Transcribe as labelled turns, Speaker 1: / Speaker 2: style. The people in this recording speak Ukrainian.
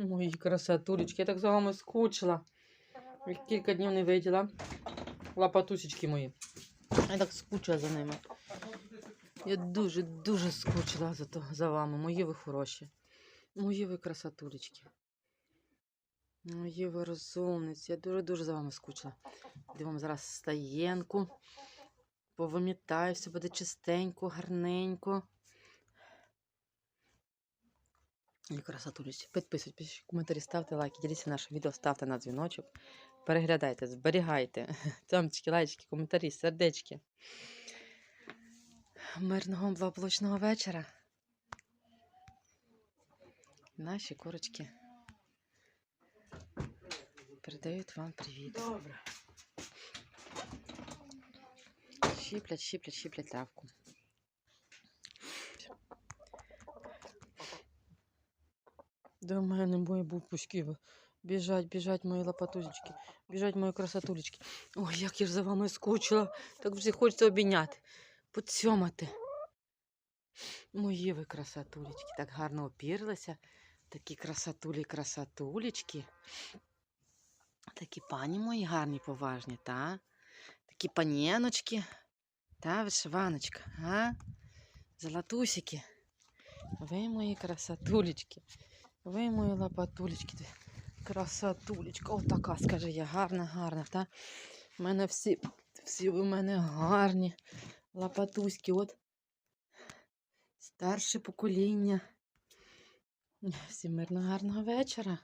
Speaker 1: Мої красотулечки, я так за вами скучила. Я кілька днів не виділа. Лапатусечки мої. Я так скучила за ними. Я дуже-дуже скучила за, то, за вами. Мої ви хороші. Мої ви красотулечки. Мої ви розумниці. Я дуже-дуже за вами скучила. Де вам зараз стаєнку. Повимітаю, все буде чистенько, гарненько. І красотулечки. Підписуйтесь, коментарі, ставте лайки, діліться наше відео, ставте на дзвіночок. Переглядайте, зберігайте. Цьомчики, лайчики, коментарі, сердечки. Мирного благополучного вечора. Наші курочки передають вам привіт.
Speaker 2: Добре.
Speaker 1: Щиплять, щиплять, щиплять травку. До мене мої бубочки. Біжать, біжать мої лопатулечки, біжать мої красотулечки. Ой, як я ж за вами скучила. Так вже хочеться обійняти, поцьомати. Мої ви красотулечки. Так гарно опірлися. Такі красотулі, красотулечки. Такі пані мої гарні, поважні, та? Такі паніночки. Та вишиваночка, а? Золотусики. Ви мої красотулечки. Ви мої лопатулечки. Красотулечка. О, така, скажи я, гарна, гарна, та? У мене всі, всі у мене гарні. Лопатуськи, от. Старше покоління. Всім мирно гарного вечора.